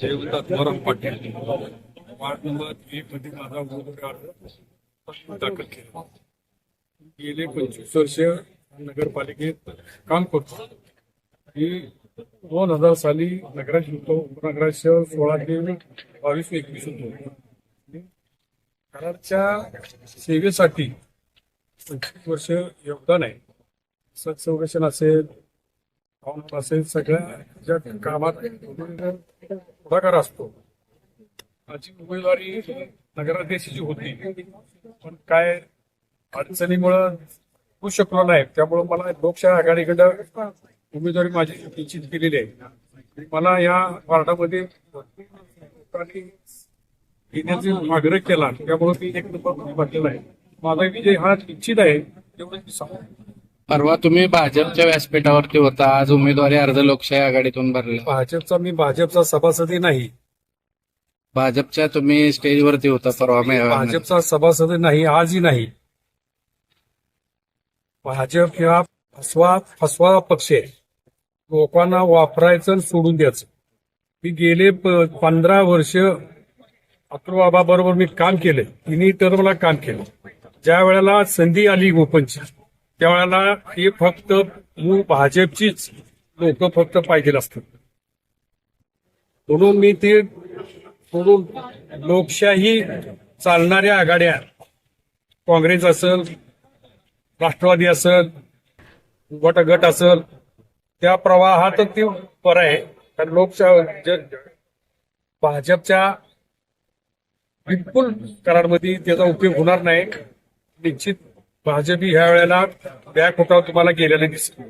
जयवंत वरम Patil. Ward number एक मध्ये माझा उमेदवारी अर्ज दाखल केला. गेले पंचवीस वर्ष नगरपालिकेत काम करतो. मी दोन हजार साली नगराज होतो. उपनगराध्यक्ष सोळा ते बावीस एकवीस होतो. कराडच्या सेवेसाठी पंचवीस वर्ष योगदान आहे. सत संरक्षण असेल असेल सगळ्या ज्या कामात पुढाकार असतो. माझी उमेदवारी नगराध्यक्षाची होती पण काय अडचणीमुळं होऊ शकलो नाही. त्यामुळं मला लोकशाही आघाडीकडं उमेदवारी माझी निश्चित केलेली आहे. मला या वार्डामध्ये लोकांनी येण्याचा आग्रह केला. त्यामुळे मी एक नंबर भरलेला आहे. माझा विजय हा निश्चित आहे तेवढं मी सांगतो. परवा तुम्ही भाजपच्या व्यासपीठावरती होता. आज उमेदवारी अर्ज लोकशाही आघाडीतून भरला. भाजपचा मी भाजपचा सभासदी नाही. भाजपच्या तुम्ही स्टेजवरती होता परवा मेळाव्यामध्ये. भाजपचा सभासद नाही आजही नाही. भाजप हा फसवा फसवा पक्ष. आहे लोकांना वापरायचं आणि सोडून द्यायचं. मी गेले पंधरा वर्ष अक्रोबाबा बरोबर मी काम केलं. तिन्ही टर्मला काम केलं. ज्या वेळेला संधी आली ओपनची त्यावेळेला हे फक्त मूळ भाजपचीच लोक फक्त पाहिजे असतात. म्हणून मी ते म्हणून लोकशाही चालणाऱ्या आघाड्या काँग्रेस असेल राष्ट्रवादी असेल गट गट असेल त्या प्रवाहात ते बरं आहे. कारण लोकशाही भाजपच्या बिलकुल करारमध्ये त्याचा उपयोग होणार नाही. निश्चित भाजप ह्या वेळेला बॅक होता तुम्हाला गेलेले दिसतो